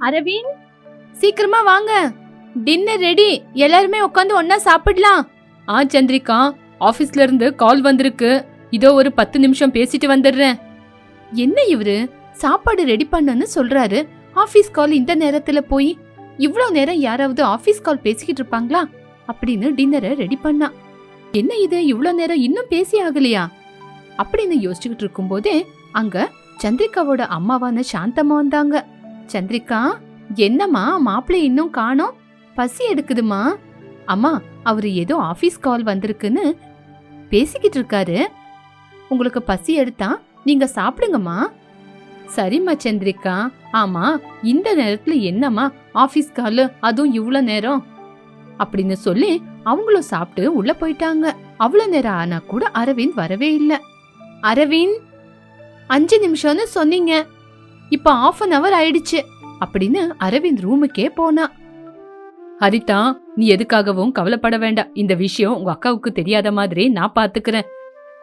அரவிந்த் சீக்கிரமா வாங்க. Dinner ready எல்லாருமே உட்காந்து ஒன்னா சாப்பிடலாம். ஆ சந்திரிகா ஆபீஸ்ல இருந்து கால் வந்திருக்கு. இதோ ஒரு பத்து நிமிஷம் பேசிட்டு வந்துடுறேன். என்ன இவரு? சாப்பாடு ரெடி பண்ணுன்னு சொல்றாரு. ஆபீஸ் கால் இந்த நேரத்துல போய் இவ்வளோ நேரம் யாராவது ஆபீஸ் கால் பேசிக்கிட்டு இருப்பாங்களா? அப்படின்னு டின்னரை ரெடி பண்ணா. என்ன இது? இவ்வளோ நேரம் இன்னும் பேசி ஆகலையா? அப்படின்னு யோசிச்சுக்கிட்டு இருக்கும்போதே அங்க சந்திரிகாவோட அம்மாவான சாந்தம்மா வந்தாங்க. சந்திரிகா என்னம்மா மாப்பிள்ளை இன்னும் காணோம்? பசி எடுக்குதுமா? அம்மா அவர் ஏதோ ஆபீஸ் கால் வந்திருக்குன்னு பேசிக்கிட்டு இருக்காரு. உங்களுக்கு பசி எடுத்தா நீங்க சாப்பிடுங்கம்மா. சரிம்மா சந்திரிகா. ஆமா இந்த நேரத்துல என்னம்மா ஆபீஸ் கால்? அதுவும் இவ்வளோ நேரம்? அப்படின்னு சொல்லி அவங்களும் சாப்பிட்டு உள்ள போயிட்டாங்க. அவ்வளவு நேரம் ஆனா கூட அரவிந்த் வரவே இல்ல. அரவிந்த் அஞ்சு நிமிஷம்னு சொன்னீங்க. இப்ப ஆஃப் அன் அவர் ஆயிடுச்சு அப்படின்னு அரவிந்த் ரூமுக்கே போனா. ஹரிதா நீ எதுக்காகவும் கவலைப்பட வேண்டாம். இந்த விஷயம் உங்க அக்காவுக்கு தெரியாத மாதிரி நான் பாத்துக்கிறேன்.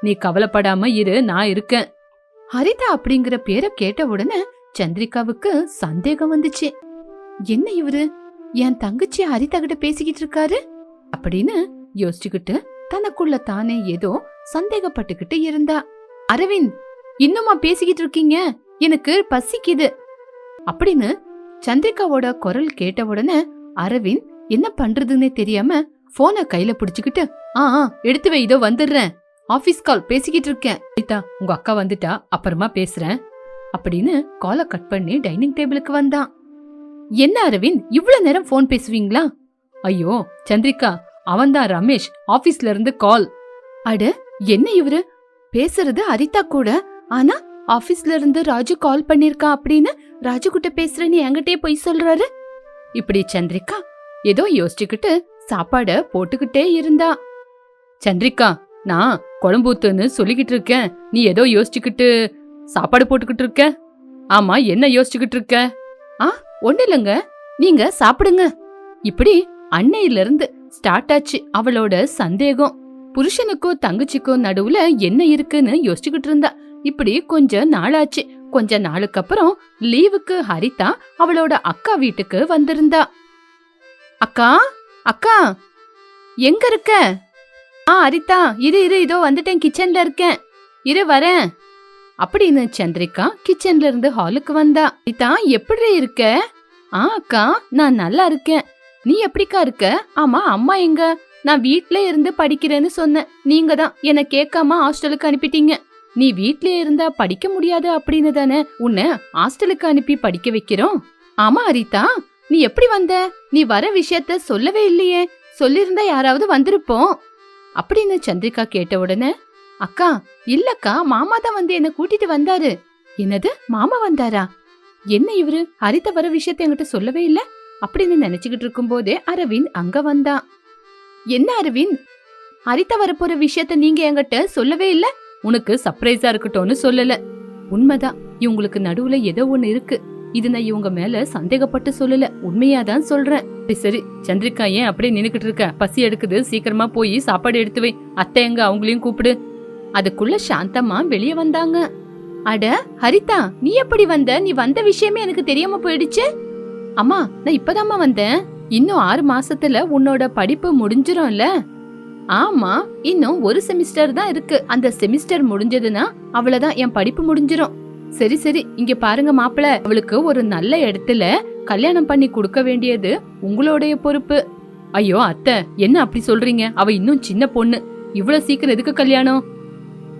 நீ கவலைப்படாம இரு நான் இருக்கேன். ஹரிதா அப்படிங்கிற பேரை கேட்ட உடனே சந்திரிகாவுக்கு சந்தேகம் வந்துச்சு. என்ன இவரு? என் தங்கச்சி ஹரிதா கிட்ட பேசிக்கிட்டு இருக்காரு? அப்படின்னு யோசிச்சுக்கிட்டு தனக்குள்ள தானே ஏதோ சந்தேகப்பட்டுக்கிட்டு இருந்தா. அரவிந்த் இன்னுமா பேசிக்கிட்டு இருக்கீங்க? எனக்கு பசிக்குது. அப்படின்னு சந்திரிகாவோட குரல் கேட்ட உடனே அரவிந்த் என்ன பண்றதுன்னே தெரியாம போனை கையில புடிச்சுக்கிட்டு ஆ ஆ, எடுத்து வை இதோ வந்துடுறேன். ஆபீஸ் கால் பேசிக்கிட்டு இருக்கேன். ரீதா உங்க அக்கா வந்துட்டா அப்புறமா பேசுறேன். அப்படின்னு காலை கட் பண்ணி டைனிங் டேபிளுக்கு வந்தான். என்ன அரவிந்த் இவ்வளவு நேரம் ஃபோன் பேசுவீங்களா? ஐயோ சந்திரிகா அவன்தான் ரமேஷ் ஆபீஸ்ல இருந்து கால் அட என்ன இவரு? பேசுறது அரிதா கூட. ஆனா ஆபீஸ்ல இருந்து ராஜு கால் பண்ணிருக்கா அப்படின்னு ராஜு கிட்ட பேசுறேன்னு என்கிட்டயே போய் சொல்றாரு. இப்படி சந்திரிகா ஏதோ யோசிச்சுக்கிட்டு சாப்பாட போட்டுக்கிட்டே இருந்தா. சந்திரிகா நான் குழம்பூத்துன்னு சொல்லிக்கிட்டு இருக்கேன். நீ ஏதோ யோசிச்சுக்கிட்டு சாப்பாடு போட்டுக்கிட்டு இருக்க? ஆமா என்ன யோசிச்சுக்கிட்டு இருக்க? ஆ ஒண்ணு இல்லைங்க. நீங்க சாப்பிடுங்க. இப்படி அன்னையில இருந்து ஸ்டார்ட் ஆச்சு அவளோட சந்தேகம். புருஷனுக்கும் தங்கச்சிக்கும் நடுவுல என்ன இருக்குன்னு யோசிச்சுக்கிட்டு இருந்தா. இப்படி கொஞ்ச நாளாச்சு. கொஞ்ச நாளுக்கு அப்புறம் லீவுக்கு ஹரிதா அவளோட அக்கா வீட்டுக்கு வந்திருந்தா. அக்கா அக்கா எங்க இருக்க? ஆ ஹரிதா இரு இரு இதோ வந்துட்டேன் கிச்சன்ல இருக்கேன். இரு வரேன். அப்படின்னு சந்திரிகா கிச்சன்ல இருந்து ஹாலுக்கு வந்தா. ஹரிதா எப்படி இருக்க? ஆ அக்கா நான் நல்லா இருக்கேன். நீ எப்படிக்கா இருக்க? ஆமா அம்மா எங்க? நான் வீட்ல இருந்து படிக்கிறேன்னு சொன்னேன். நீங்க தான் என்ன கேட்காம ஹாஸ்டலுக்கு அனுப்பிட்டீங்க. நீ வீட்ல இருந்தா படிக்க முடியாது அப்படின்னு தானே உன்னை ஹாஸ்டலுக்கு அனுப்பி படிக்க வைக்கிறோம்? ஆமா அரிதா நீ எப்படி வந்த? நீ வர விஷயத்த சொல்லவே இல்லையே. சொல்லிருந்தா யாராவது வந்திருப்போம். அப்படின்னு சந்திரிகா கேட்ட உடனே அக்கா இல்லக்கா மாமா தான் வந்து என்ன கூட்டிட்டு வந்தாரு. என்னது? மாமா வந்தாரா? என்ன இவரு? அரித்த வர விஷயத்த என்கிட்ட சொல்லவே இல்ல? அப்படின்னு நினைச்சுக்கிட்டு இருக்கும்போதே அரவிந்த் அங்க வந்தான். என்ன அரவிந்த்? ஹரிதா வரப்போற விஷயத்த நீங்க என்கிட்ட சொல்லவே இல்ல? உனக்கு சர்ப்ரைஸா இருக்கட்டும்னு சொல்லல. உண்மைதான். இவங்களுக்கு நடுவுல ஏதோ ஒண்ணு இருக்கு. இது நான் இவங்க மேல சந்தேகப்பட்டு சொல்லல. உண்மையாதான் சொல்றேன். சரி சரி. சந்திரிகா ஏன் அப்படியே நின்னுக்கிட்டு இருக்க? பசி எடுக்குது. சீக்கிரமா போய் சாப்பாடு எடுத்து வை. அத்தை எங்க? அவங்களையும் கூப்பிடு. அதுக்குள்ள சாந்தம்மா வெளிய வந்தாங்க. அட ஹரிதா நீ எப்படி வந்த? நீ வந்த விஷயமே எனக்கு தெரியாம போயிடுச்சு. அம்மா நான் இப்பதாம்மா வந்தேன். இன்னும் ஆறு மாசத்துல உன்னோட படிப்பு முடிஞ்சிரும்ல. ஆமா இன்னும் ஒரு செமிஸ்டர் தான் இருக்கு. அந்த செமிஸ்டர் முடிஞ்சதுன்னா அவ்வளவுதான் என் படிப்பு முடிஞ்சிரும். சரி சரி இங்க பாருங்க மாப்பிள. அவளுக்கு ஒரு நல்ல இடத்துல கல்யாணம் பண்ணி கொடுக்க வேண்டியது உங்களுடைய பொறுப்பு. ஐயோ அத்தை என்ன அப்படி சொல்றீங்க? அவ இன்னும் சின்ன பொண்ணு. இவ்வளவு சீக்கிரம் எதுக்கு கல்யாணம்?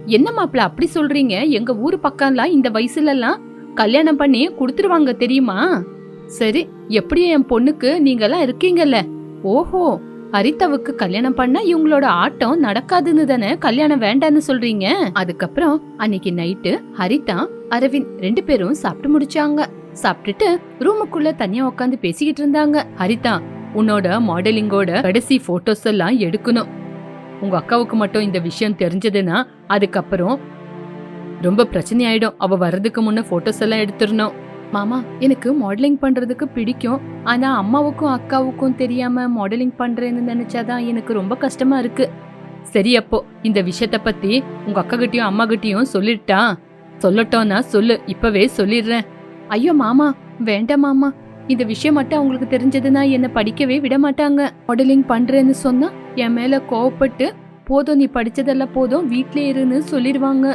என்ன மாப்பிள அப்படி சொல்றீங்க? எங்க ஊரு பக்கம்லாம் இந்த வயசுல எல்லாம் கல்யாணம் பண்ணி கொடுத்துருவாங்க தெரியுமா? சரி எப்படியும் என் பொண்ணுக்கு நீங்கெல்லாம் இருக்கீங்கல்ல? ஓஹோ ஹரிதாவுக்கு கல்யாணம் பண்ண இவங்களோட ஆட்டம் நடக்காதுன்னு தானே கல்யாணம் வேண்டான்னு சொல்றீங்க? அதுக்கப்புறம் அன்னைக்கு நைட்டு ஹரிதா அரவிந்த் ரெண்டு பேரும் சாப்பிட்டு முடிச்சாங்க. சாப்பிட்டுட்டு ரூமுக்குள்ள தனியா உட்காந்து பேசிக்கிட்டு இருந்தாங்க. ஹரிதா உன்னோட மாடலிங்கோட கடைசி போட்டோஸ் எல்லாம் எடுக்கணும். உங்க அக்காவுக்கு மட்டும் இந்த விஷயம் தெரிஞ்சதுன்னா அதுக்கப்புறம் ரொம்ப பிரச்சனை ஆயிடும். அவ வர்றதுக்கு முன்ன போட்டோஸ் எல்லாம் எடுத்துடணும். மாமா எனக்கு மாடலிங் பண்றதுக்கு பிடிக்கும். ஆனா அம்மாவுக்கும் அக்காவுக்கும் தெரியாம மாடலிங் பண்றேன்னு நினைச்சாதான் எனக்கு ரொம்ப கஷ்டமா இருக்கு. சரி அப்போ இந்த விஷயத்த பத்தி உங்க அக்கா கிட்டயும் அம்மா கிட்டயும் சொல்லிட்டா? சொல்லட்டோம்னா சொல்லு இப்பவே சொல்லிடுறேன். ஐயோ மாமா வேண்டாம் மாமா. இந்த விஷயம் மட்டும் அவங்களுக்கு தெரிஞ்சதுன்னா என்ன படிக்கவே விட மாட்டாங்க. மாடலிங் பண்றேன்னு சொன்னா என் மேல கோவப்பட்டு போதும் நீ படிச்சதெல்லாம் போதும் வீட்லயே இருன்னு சொல்லிடுவாங்க.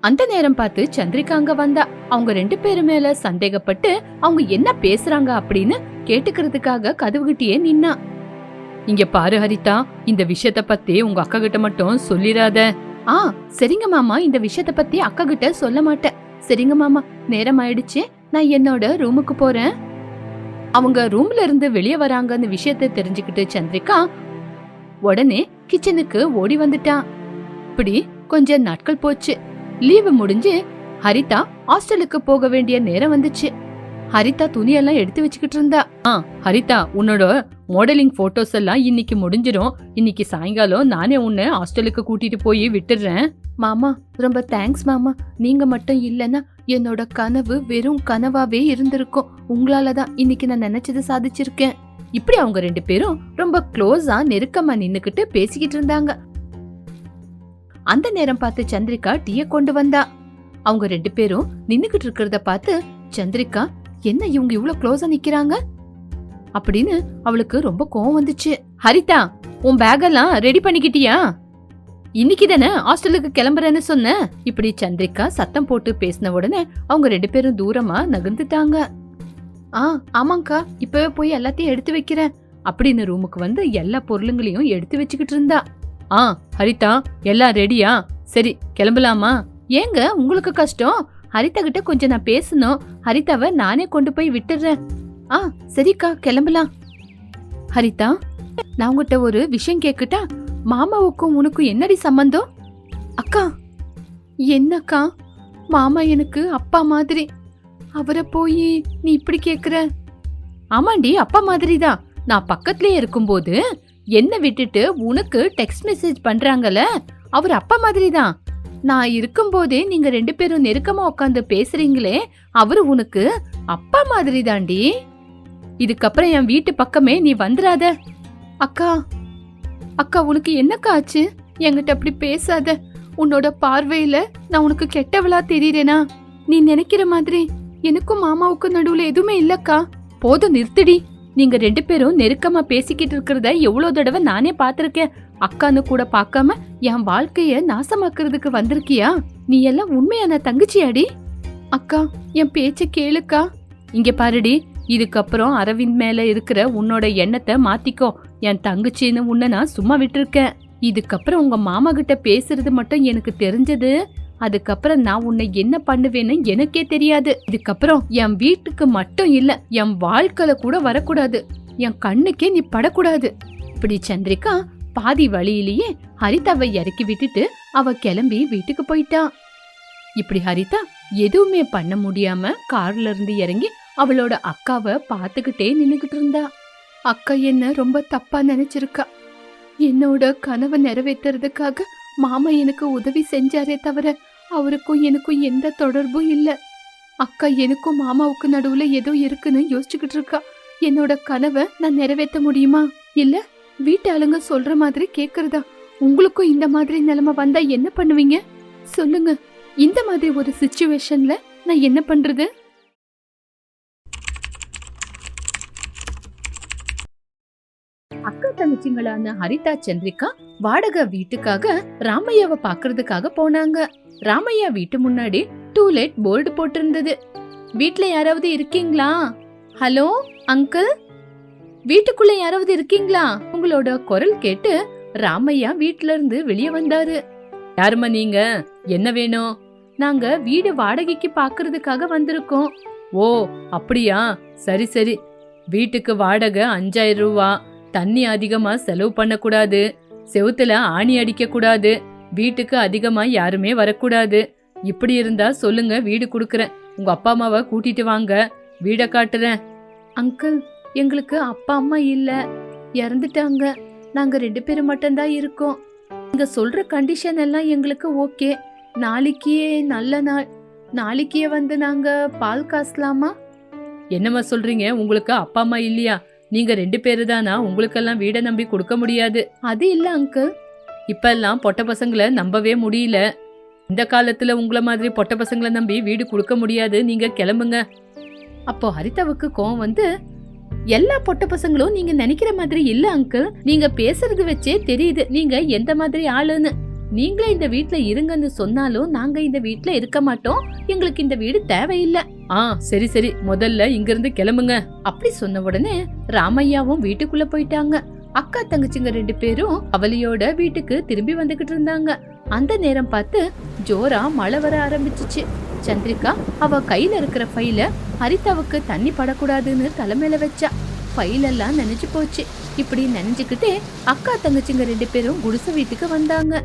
அந்த நேரம் பார்த்து சந்திரிகா அங்க வந்தா. அவங்க ரெண்டு பேரு மேல சந்தேகப்பட்டு அவங்க என்ன பேசுறாங்க அப்படின்னு கேட்டுக்கிறதுக்காக கதவுகிட்டயே நின்னா. இங்க பாரு ஹரிதா இந்த விஷயத்த பத்தி உங்க அக்கா கிட்ட மட்டும் சொல்லிடாத ஆ சரிங்க மாமா இந்த விஷயத்த பத்தி அக்கா கிட்ட சொல்ல மாட்டேன். சரிங்க மாமா நேரம் ஆயிடுச்சு. நான் என்னோட ரூமுக்கு போறேன். அவங்க ரூம்ல இருந்து வெளியே வராங்கன்னு விஷயத்த தெரிஞ்சுக்கிட்டு சந்திரிகா உடனே கிச்சனுக்கு ஓடி வந்துட்டான் இப்படி கொஞ்ச நாட்கள் போச்சு. லீவு முடிஞ்சு ஹரிதா ஹாஸ்டலுக்கு போக வேண்டிய நேரம் வந்துச்சு. ஹரிதா துணியெல்லாம் எடுத்து வச்சுக்கிட்டு இருந்தா. ஆ ஹரிதா உன்னோட மாடலிங் போட்டோஸ் எல்லாம் இன்னைக்கு முடிஞ்சிரும். இன்னைக்கு சாயங்காலம் நானே உன்னை ஹாஸ்டலுக்கு கூட்டிட்டு போய் விட்டுடுறேன் மாமா ரொம்ப தேங்க்ஸ் மாமா. நீங்க மட்டும் இல்லைன்னா என்னோட கனவு வெறும் கனவாவே இருந்திருக்கும். உங்களால தான் இன்னைக்கு நான் நினைச்சதை சாதிச்சிருக்கேன். இப்படி அவங்க ரெண்டு பேரும் ரொம்ப க்ளோஸா நெருக்கமா நின்னுக்கிட்டு பேசிக்கிட்டு இருந்தாங்க. அந்த நேரம் பார்த்து சந்திரிகா டீய கொண்டு வந்தா. அவங்க ரெண்டு பேரும் நின்னுகிட்டு இருக்கிறத பார்த்து சந்திரிகா என்ன இவங்க இவ்வளவு க்ளோஸா நிக்கிறாங்க? அப்படின்னு அவளுக்கு ரொம்ப கோவம் வந்துச்சு. ஹரிதா உன் பேகெல்லாம் ரெடி பண்ணிக்கிட்டியா? இன்னைக்கு தானே ஹாஸ்டலுக்கு கிளம்புறேன்னு சொன்ன. இப்படி சந்திரிகா சத்தம் போட்டு பேசின உடனே அவங்க ரெண்டு பேரும் தூரமா நகர்ந்துட்டாங்க. ஆ ஆமாங்க்கா இப்பவே போய் எல்லாத்தையும் எடுத்து வைக்கிறேன். அப்படின்னு ரூமுக்கு வந்து எல்லா பொருளுங்களையும் எடுத்து வச்சுக்கிட்டு இருந்தா. ஆ ஹரிதா எல்லாம் ரெடியா? சரி கிளம்பலாமா? ஏங்க உங்களுக்கு கஷ்டம்? ஹரிதா கிட்ட கொஞ்சம் நான் பேசணும். ஹரிதாவை நானே கொண்டு போய் விட்டுடுறேன் ஆ சரிக்கா கிளம்பலாம். ஹரிதா நான் உங்ககிட்ட ஒரு விஷயம் கேட்கட்டா? மாமாவுக்கும் உனக்கும் என்னடி சம்பந்தம்? அக்கா என்னக்கா? மாமா எனக்கு அப்பா மாதிரி. அவரை போய் நீ இப்படி கேக்குற ஆமாண்டி அப்பா மாதிரி தான் நான் பக்கத்துலயே இருக்கும்போது என்ன விட்டுட்டு உனக்கு டெக்ஸ்ட் மெசேஜ் பண்றாங்கல்ல? அவர் அப்பா மாதிரி தான் நான் இருக்கும்போதே நீங்க ரெண்டு பேரும் நெருக்கமா உட்காந்து பேசுறீங்களே அவரு உனக்கு அப்பா மாதிரி தாண்டி இதுக்கப்புறம் என் வீட்டு பக்கமே நீ வந்துடாத அக்கா அக்கா உனக்கு என்னக்கா ஆச்சு? என்கிட்ட அப்படி பேசாத. உன்னோட பார்வையில நான் உனக்கு கெட்டவளா தெரியறேனா? நீ நினைக்கிற மாதிரி எனக்கும் மாமாவுக்கும் நடுவுல எதுவுமே இல்லக்கா. போதும் நிறுத்திடி. நீங்க ரெண்டு பேரும் நெருக்கமா பேசிக்கிட்டு இருக்கிறத எவ்வளவு தடவை நானே பார்த்துருக்கேன். அக்கான்னு கூட பார்க்காம என் வாழ்க்கைய நாசமாக்குறதுக்கு வந்திருக்கியா? நீ எல்லாம் உண்மையான தங்கச்சியாடி. அக்கா என் பேச்ச கேளுக்கா. இங்க பாருடி இதுக்கப்புறம் அரவிந்த் மேல இருக்கிற உன்னோட எண்ணத்தை மாத்திக்கோ. என் தங்கச்சின்னு உன்னை நான் சும்மா விட்டுருக்கேன். இதுக்கப்புறம் உங்க மாமா கிட்ட பேசுறது மட்டும் எனக்கு தெரிஞ்சது. அதுக்கப்புறம் நான் உன்னை என்ன பண்ணுவேன்னு எனக்கே தெரியாது. இதுக்கப்புறம் என் வீட்டுக்கு மட்டும் இல்ல என் வாழ்க்கையில கூட வரக்கூடாது. என் கண்ணுக்கே நீ படக்கூடாது. இப்படி சந்திரிகா பாதி வழியிலேயே ஹரிதாவை இறக்கி விட்டுட்டு அவ கிளம்பி வீட்டுக்கு போயிட்டா. இப்படி ஹரிதா எதுவுமே பண்ண முடியாம கார்ல இருந்து இறங்கி அவளோட அக்காவை பார்த்துக்கிட்டே நின்னுகிட்டு இருந்தா. அக்கா என்ன ரொம்ப தப்பா நினைச்சிருக்கா. என்னோட கனவை நிறைவேத்துறதுக்காக மாமா எனக்கு உதவி செஞ்சாரே தவிர அவருக்கும் எனக்கும் எந்த தொடர்பும் இல்லை. அக்கா எனக்கும் மாமாவுக்கு நடுவுல ஏதோ இருக்குன்னு யோசிச்சுக்கிட்டு இருக்கா. என்னோட கனவை நான் நிறைவேற்ற முடியுமா? இல்ல வீட்டு ஆளுங்க சொல்ற மாதிரி கேக்குறதா? உங்களுக்கும் இந்த மாதிரி நிலைமை வந்தா என்ன பண்ணுவீங்க? சொல்லுங்க. இந்த மாதிரி ஒரு சுச்சுவேஷன்ல நான் என்ன பண்றது? அக்கா ஹரிதா சந்திரிகா வாடகை வீட்டுக்காக ராமையாவை பாக்குறதுக்காக போனாங்க. ராமையா வீட்டு முன்னாடி டூலெட் போர்டு போட்டிருந்தது. வீட்ல யாராவது இருக்கீங்களா? ஹலோ அங்கிள் வீட்டுக்குள்ள யாராவது இருக்கீங்களா? உங்களோட குரல் கேட்டு ராமையா வீட்ல இருந்து வெளியே வந்தாரு. யாருமா நீங்க? என்ன வேணும்? நாங்க வீடு வாடகைக்கு பாக்குறதுக்காக வந்திருக்கோம். ஓ அப்படியா? சரி சரி. வீட்டுக்கு வாடகை அஞ்சாயிரம் ரூபா. தண்ணி அதிகமா செலவு பண்ணக்கூடாது. செவுத்துல ஆணி அடிக்க கூடாது வீட்டுக்கு அதிகமா யாருமே வரக்கூடாது. இப்படி இருந்தா சொல்லுங்க வீடு கொடுக்கறேன். உங்க அப்பா அம்மாவை கூட்டிட்டு வாங்க. வீட காட்டுறேன். அங்கிள் எங்களுக்கு அப்பா அம்மா இல்ல. இறந்துட்டாங்க. நாங்க ரெண்டு பேரும் மட்டும்தான் இருக்கோம். நீங்க சொல்ற கண்டிஷன் எல்லாம் எங்களுக்கு ஓகே நாளைக்கே நல்ல நாள். நாளைக்கே வந்து நாங்க பால் காசலாமா என்னம்மா சொல்றீங்க? உங்களுக்கு அப்பா அம்மா இல்லையா? நீங்க ரெண்டு பேரு தானா உங்களுக்கெல்லாம் வீட நம்பி கொடுக்க முடியாது? அது இல்ல அங்கிள் இப்பெல்லாம் பொட்ட பசங்களை நம்பவே முடியல. இந்த காலத்துல உங்கள மாதிரி பொட்ட பசங்களை நம்பி வீடு கொடுக்க முடியாது. நீங்க கிளம்புங்க. அப்போ ஹரிதாவுக்கு கோவம் வந்து எல்லா பொட்ட பசங்களும் நீங்க நினைக்கிற மாதிரி இல்ல அங்கிள் நீங்க பேசுறது வச்சே தெரியுது. நீங்க எந்த மாதிரி ஆளுன்னு. நீங்களே இந்த வீட்ல இருங்கன்னு சொன்னாலும் நாங்க இந்த வீட்ல இருக்க மாட்டோம். எங்களுக்கு இந்த வீடு தேவையில்லை. ஆ சரி சரி. முதல்ல இங்க இருந்து கிளம்புங்க. அப்படி சொன்ன உடனே ராமையாவும் வீட்டுக்குள்ள போயிட்டாங்க. அக்கா தங்கச்சிங்க ரெண்டு பேரும் அவளியோட வீட்டுக்கு திரும்பி வந்துகிட்டு இருந்தாங்க. அந்த நேரம் பார்த்து ஜோரா மழை வர ஆரம்பிச்சுச்சு. சந்திரிகா அவ கையில இருக்கிற ஃபைல ஹரிதாவுக்கு தண்ணி படக்கூடாதுன்னு தலைமையில வச்சா. ஃபைல் எல்லாம் நினைச்சு போச்சு. இப்படி நினைச்சுக்கிட்டே அக்கா தங்கச்சிங்க ரெண்டு பேரும் குடிசை வீட்டுக்கு வந்தாங்க.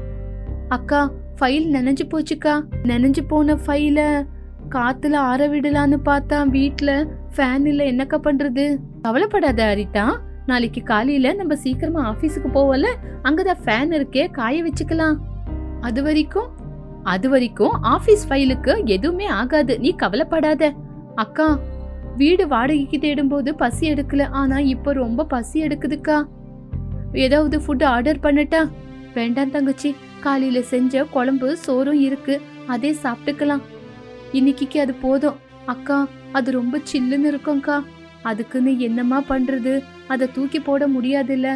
அக்கா ஃபைல் நினைஞ்சு போச்சுக்கா. நினைஞ்சு போன ஃபைல காத்துல ஆற விடலான்னு பார்த்தா வீட்ல ஃபேன் இல்ல என்னக்கா பண்றது? கவலைப்படாத ஹரிதா நாளைக்கு காலையில நம்ம சீக்கிரமா ஆபீஸுக்கு போவல அங்கதான் ஃபேன் இருக்கே காய வச்சுக்கலாம். அது வரைக்கும் அது வரைக்கும் ஆபீஸ் ஃபைலுக்கு எதுவுமே ஆகாது. நீ கவலைப்படாத. அக்கா வீடு வாடகைக்கு தேடும்போது பசி எடுக்கல ஆனா இப்போ ரொம்ப பசி எடுக்குதுக்கா. ஏதாவது ஃபுட் ஆர்டர் பண்ணட்டா? வேண்டாம் தங்கச்சி. காலையில செஞ்ச குழம்பு சோறும் இருக்கு. அதே சாப்பிட்டுக்கலாம். இன்னைக்கு அது போதும். அக்கா அது ரொம்ப சில்லுன்னு இருக்கும்க்கா. அதுக்குன்னு என்னமா பண்றது? அதை தூக்கி போட முடியாதுல்ல.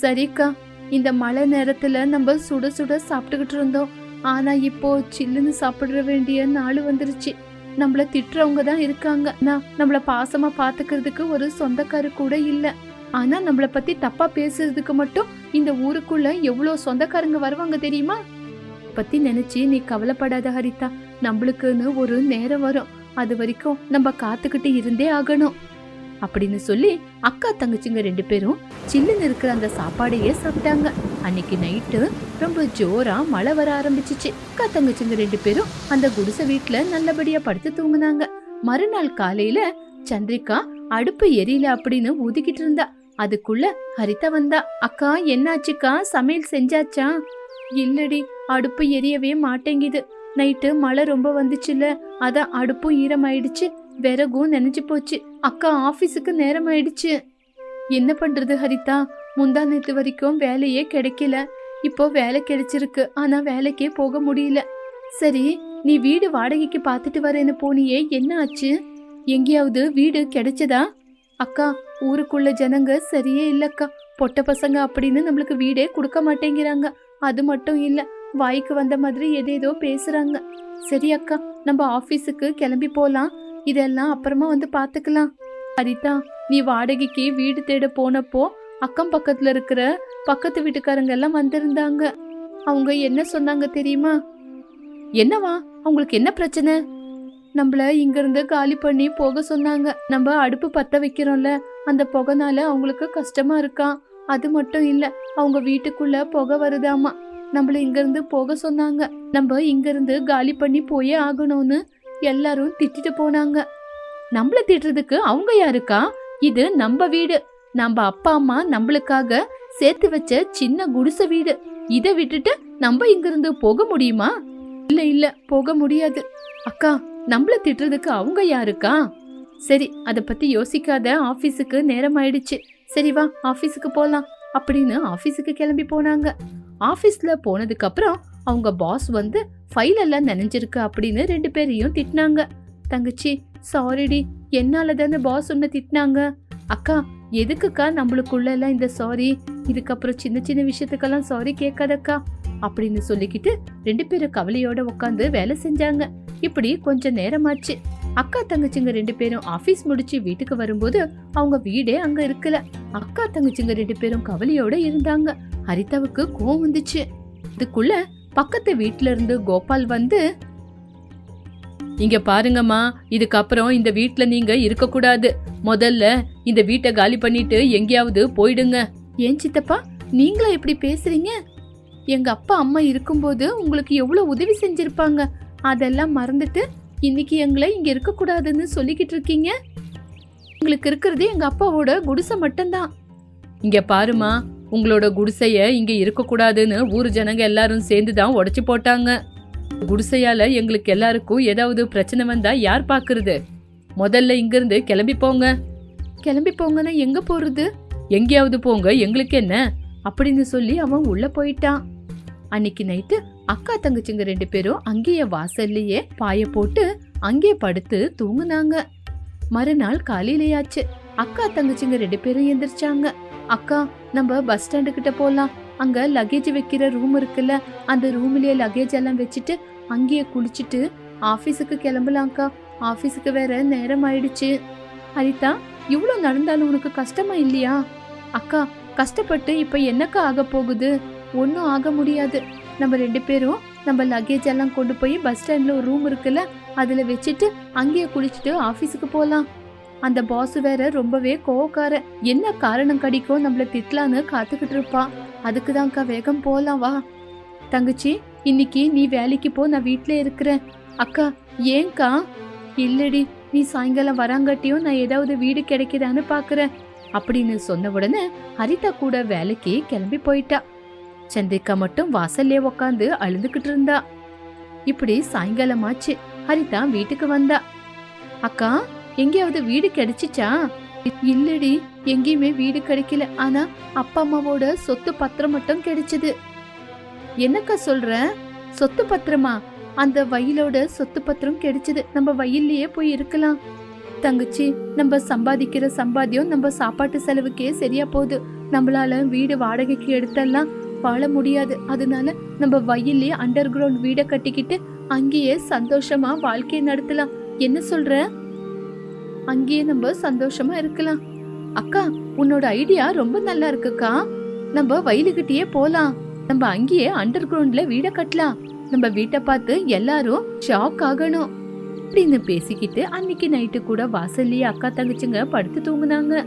சரிக்கா இந்த மழை நேரத்துல நம்ம சுட சுட சாப்பிட்டுக்கிட்டு இருந்தோம். ஆனா இப்போ சில்லுன்னு சாப்பிட வேண்டிய நாள் வந்துருச்சு. நம்மள திட்டுறவங்க தான் இருக்காங்க. நான் நம்மள பாசமா பாத்துக்கிறதுக்கு ஒரு சொந்தக்காரு கூட இல்லை. ஆனால் நம்மள பற்றி தப்பாக பேசுறதுக்கு மட்டும் இந்த ஊருக்குள்ள எவ்வளோ சொந்தக்காரங்க வருவாங்க தெரியுமா? பற்றி நினச்சி நீ கவலைப்படாத ஹரிதா. நம்மளுக்குன்னு ஒரு நேரம் வரும். அது வரைக்கும் நம்ம காத்துக்கிட்டு இருந்தே ஆகணும். அப்படின்னு சொல்லி அக்கா தங்கச்சிங்க ரெண்டு பேரும் சில்லுன்னு இருக்கிற அந்த சாப்பாடையே சாப்பிட்டாங்க. அன்னைக்கு நைட்டு ரொம்ப ஜோரா மழை வர ஆரம்பிச்சிச்சு. அக்கா தங்கச்சிங்க ரெண்டு பேரும் அந்த குடிசை வீட்டில் நல்லபடியா படுத்து தூங்குனாங்க. மறுநாள் காலையில சந்திரிகா அடுப்பு எரியல அப்படின்னு ஊதிக்கிட்டு இருந்தா. அதுக்குள்ள ஹரிதா வந்தா அக்கா என்னாச்சுக்கா? சமையல் செஞ்சாச்சா? இல்லடி அடுப்பு எரியவே மாட்டேங்குது. நைட்டு மழை ரொம்ப வந்துச்சுல அதான் அடுப்பும் ஈரமாயிடுச்சு விறகும் நினைச்சு போச்சு. அக்கா ஆஃபீஸுக்கு நேரம் ஆயிடுச்சு என்ன பண்றது ஹரிதா? முந்தா நேற்று வரைக்கும் வேலையே கிடைக்கல. இப்போ வேலை கிடைச்சிருக்கு. ஆனா வேலைக்கே போக முடியல. சரி நீ வீடு வாடகைக்கு பார்த்துட்டு வரேன்னு போனியே என்ன ஆச்சு? எங்கேயாவது வீடு கிடைச்சதா? அக்கா ஊருக்குள்ள ஜனங்க சரியே இல்லக்கா. பொட்ட பசங்க அப்படின்னு நம்மளுக்கு வீடே கொடுக்க மாட்டேங்கிறாங்க. அது மட்டும் இல்ல வாய்க்கு வந்த மாதிரி எதேதோ பேசுறாங்க. சரி அக்கா நம்ம ஆபீஸுக்கு கிளம்பி போலாம். இதெல்லாம் அப்புறமா வந்து பாத்துக்கலாம். ஹரிதா நீ வாடகைக்கு வீடு தேட போனப்போ அக்கம் பக்கத்துல இருக்கிற பக்கத்து வீட்டுக்காரங்க எல்லாம் வந்திருந்தாங்க. அவங்க என்ன சொன்னாங்க தெரியுமா? என்னவா? அவங்களுக்கு என்ன பிரச்சனை? நம்மள இங்கிருந்து காலி பண்ணி போக சொன்னாங்க. நம்ம அடுப்பு பத்த வைக்கிறோம்ல. அந்த புகைனால அவங்களுக்கு கஷ்டமா இருக்கான் அது மட்டும் இல்ல அவங்க வீட்டுக்குள்ள புகை வருதாமா? நம்மள இங்கிருந்து போக சொன்னாங்க. நம்ம இங்கிருந்து காலி பண்ணி போயே ஆகணும்னு எல்லாரும் திட்டிட்டு போனாங்க. நம்மள திட்டுறதுக்கு அவங்க யாருக்கா? இது நம்ம வீடு. நம்ம அப்பா அம்மா நம்மளுக்காக சேர்த்து வச்ச சின்ன குடிசை வீடு. இதை விட்டுட்டு நம்ம இங்கிருந்து போக முடியுமா? இல்ல இல்ல போக முடியாது. அக்கா நம்மள திட்டுறதுக்கு அவங்க யாருக்கா? சரி அதை பத்தி யோசிக்காத ஆபீஸுக்கு நேரம் ஆயிடுச்சு சரி வா ஆபீஸுக்கு போலாம் அப்படின்னு ஆபீஸுக்கு கிளம்பி போனாங்க. ஆபீஸ்ல போனதுக்கு அப்புறம் அவங்க பாஸ் வந்து ஃபைல் எல்லாம் நனைஞ்சிருக்கு அப்படின்னு ரெண்டு பேரையும் திட்டினாங்க. தங்கச்சி சாரிடி என்னால தானே பாஸ் உன்னை திட்டினாங்க. அக்கா எதுக்குக்கா நம்மளுக்குள்ள எல்லாம் இந்த சாரி இதுக்கப்புறம் சின்ன சின்ன விஷயத்துக்கெல்லாம் சாரி கேட்காதக்கா. அப்படின்னு சொல்லிக்கிட்டு ரெண்டு பேரும் கவலையோட உட்காந்து வேலை செஞ்சாங்க. இப்படி கொஞ்ச நேரமாச்சு. அக்கா தங்கச்சிங்க ரெண்டு பேரும் ஆபீஸ் முடிச்சு வீட்டுக்கு வரும்போது அவங்க வீடே அங்க இருக்கல. அக்கா தங்கச்சிங்க ரெண்டு பேரும் கவலையோட இருந்தாங்க. ஹரிதாவுக்கு கோவம் வந்துச்சு. இதுக்குள்ள பக்கத்து வீட்ல இருந்து கோபால் வந்து இங்க பாருங்கம்மா இதுக்கப்புறம் இந்த வீட்ல நீங்க இருக்க கூடாது முதல்ல இந்த வீட்டை காலி பண்ணிட்டு எங்கேயாவது போயிடுங்க. ஏன் சித்தப்பா நீங்களா இப்படி பேசுறீங்க? எங்க அப்பா அம்மா இருக்கும்போது உங்களுக்கு எவ்வளவு உதவி செஞ்சிருப்பாங்க? அதெல்லாம் மறந்துட்டு இன்னைக்கு எங்களை இங்க இருக்க கூடாதுன்னு சொல்லிக்கிட்டு இருக்கீங்க? உங்களுக்கு இருக்கிறது எங்க அப்பாவோட குடிசை மட்டும்தான். இங்க பாருமா உங்களோட குடிசைய இங்க இருக்க கூடாதுன்னு ஊர் ஜனங்க எல்லாரும் சேர்ந்து தான் உடைச்சு போட்டாங்க. குடிசையால எங்களுக்கு எல்லாருக்கும் ஏதாவது பிரச்சனை வந்தா யார் பாக்குறது? முதல்ல இங்கிருந்து கிளம்பி போங்க. கிளம்பி போங்கன்னா எங்க போறது? எங்கேயாவது போங்க எங்களுக்கு என்ன? அப்படின்னு சொல்லி அவன் உள்ள போயிட்டான். அன்னைக்கு நைட்டு அக்கா தங்கச்சிங்க ரெண்டு பேரும் அங்கேயே வாசல்லையே பாய போட்டு அங்கேயே படுத்து தூங்குனாங்க. மறுநாள் காலையிலேயாச்சு அக்கா தங்கச்சிங்க ரெண்டு பேரும் எந்திரிச்சாங்க. அக்கா நம்ம பஸ் ஸ்டாண்டு கிட்ட போலாம். அங்க லக்கேஜ் வைக்கிற ரூம் இருக்குல்ல அந்த ரூம்லயே லக்கேஜ் எல்லாம் வச்சுட்டு அங்கேயே குளிச்சுட்டு ஆபீஸுக்கு கிளம்பலாம்க்கா ஆபீஸுக்கு வேற நேரம் ஆயிடுச்சு. ஹரிதா இவ்வளோ நடந்தாலும் உனக்கு கஷ்டமா இல்லையா? அக்கா கஷ்டப்பட்டு இப்போ என்னக்கா ஆக போகுது? ஒன்றும் ஆக முடியாது. நம்ம ரெண்டு பேரும் நம்ம லக்கேஜ் எல்லாம் கொண்டு போய் பஸ் ஸ்டாண்டில் ஒரு ரூம் இருக்குல்ல அதில் வச்சுட்டு அங்கேயே குளிச்சுட்டு ஆஃபீஸுக்கு போகலாம் அந்த பாஸ் வேற ரொம்பவே கோவக்கார. என்ன காரணம் கடிக்கும்? நம்மள திட்டலான்னு காத்துக்கிட்டு இருப்பா. அதுக்குதான்க்கா வேகம் போகலாம் வா. தங்கச்சி இன்னைக்கு நீ வேலைக்கு போ நான் வீட்டிலே இருக்கிறேன். அக்கா ஏங்க்கா இல்லடி நீ சாயங்காலம் வராங்காட்டியும் நான் ஏதாவது வீடு கிடைக்குதான்னு பார்க்குறேன் அப்படின்னு சொன்ன உடனே ஹரிதா கூட வேலைக்கு கிளம்பி போயிட்டா. சந்திரிகா மட்டும் வாசல்லே உக்காந்து அழுதுகிட்டு இருந்தா. இப்படி சாயங்காலம் ஆச்சு ஹரிதா வீட்டுக்கு வந்தா. அக்கா எங்கேயாவது வீடு கிடைச்சிச்சா? இல்லடி எங்கேயுமே வீடு கிடைக்கல. ஆனா அப்பா அம்மாவோட சொத்து பத்திரம் மட்டும் கிடைச்சது. என்னக்கா சொல்ற? சொத்து பத்திரமா? அந்த வயலோட சொத்து பத்திரம் கிடைச்சது. நம்ம வயல்லயே போய் இருக்கலாம். தங்கச்சி நம்ம சம்பாதிக்கிற சம்பாத்தியம் நம்ம சாப்பாட்டு செலவுக்கே சரியா போகுது. நம்மளால வீடு வாடகைக்கு எடுத்தெல்லாம் வாழ முடியாது. அதனால நம்ம வயல்லே அண்டர் கிரவுண்ட் வீடை கட்டிக்கிட்டு அங்கேயே சந்தோஷமா வாழ்க்கையை நடத்தலாம். என்ன சொல்ற? அங்கேயே நம்ம சந்தோஷமா இருக்கலாம். அக்கா உன்னோட ஐடியா ரொம்ப நல்லா இருக்குக்கா. நம்ம வயலுக்கிட்டேயே போலாம். நம்ம அங்கேயே அண்டர் கிரவுண்ட்ல வீடை கட்டலாம். நம்ம வீட்டை பார்த்து எல்லாரும் ஷாக் ஆகணும். அப்படின்னு பேசிக்கிட்டு அன்னைக்கு நைட்டு கூட வாசல்லையே அக்கா தங்கச்சிங்க படுத்து தூங்குனாங்க.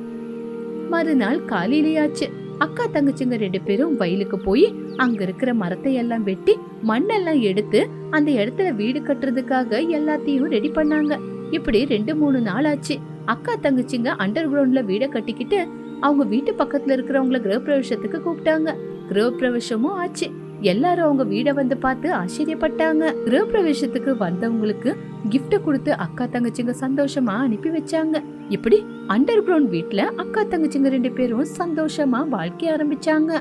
மறுநாள் காலையிலேயாச்சு. அக்கா தங்கச்சிங்க ரெண்டு பேரும் வயலுக்கு போய் அங்க இருக்கிற மரத்தை எல்லாம் வெட்டி மண்ணெல்லாம் எடுத்து அந்த இடத்துல வீடு கட்டுறதுக்காக எல்லாத்தையும் ரெடி பண்ணாங்க. இப்படி ரெண்டு மூணு நாள் ஆச்சு அக்கா தங்கச்சிங்க அண்டர் கிரவுண்ட்ல வீடை கட்டிக்கிட்டு அவங்க வீட்டு பக்கத்துல இருக்கிறவங்கள கிரகப்பிரவேசத்துக்கு கூப்பிட்டாங்க. கிரகப்பிரவேசமும் ஆச்சு. எல்லாரும் அவங்க வீட வந்து பார்த்து ஆச்சரியப்பட்டாங்க. கிரகப்பிரவேசத்துக்கு வந்தவங்களுக்கு gift கொடுத்து அக்கா தங்கச்சிங்க சந்தோஷமா அனுப்பி வச்சாங்க. இப்படி அண்டர் கிரவுண்ட் வீட்டுல அக்கா தங்கச்சிங்க ரெண்டு பேரும் சந்தோஷமா வாழ்க்கை ஆரம்பிச்சாங்க.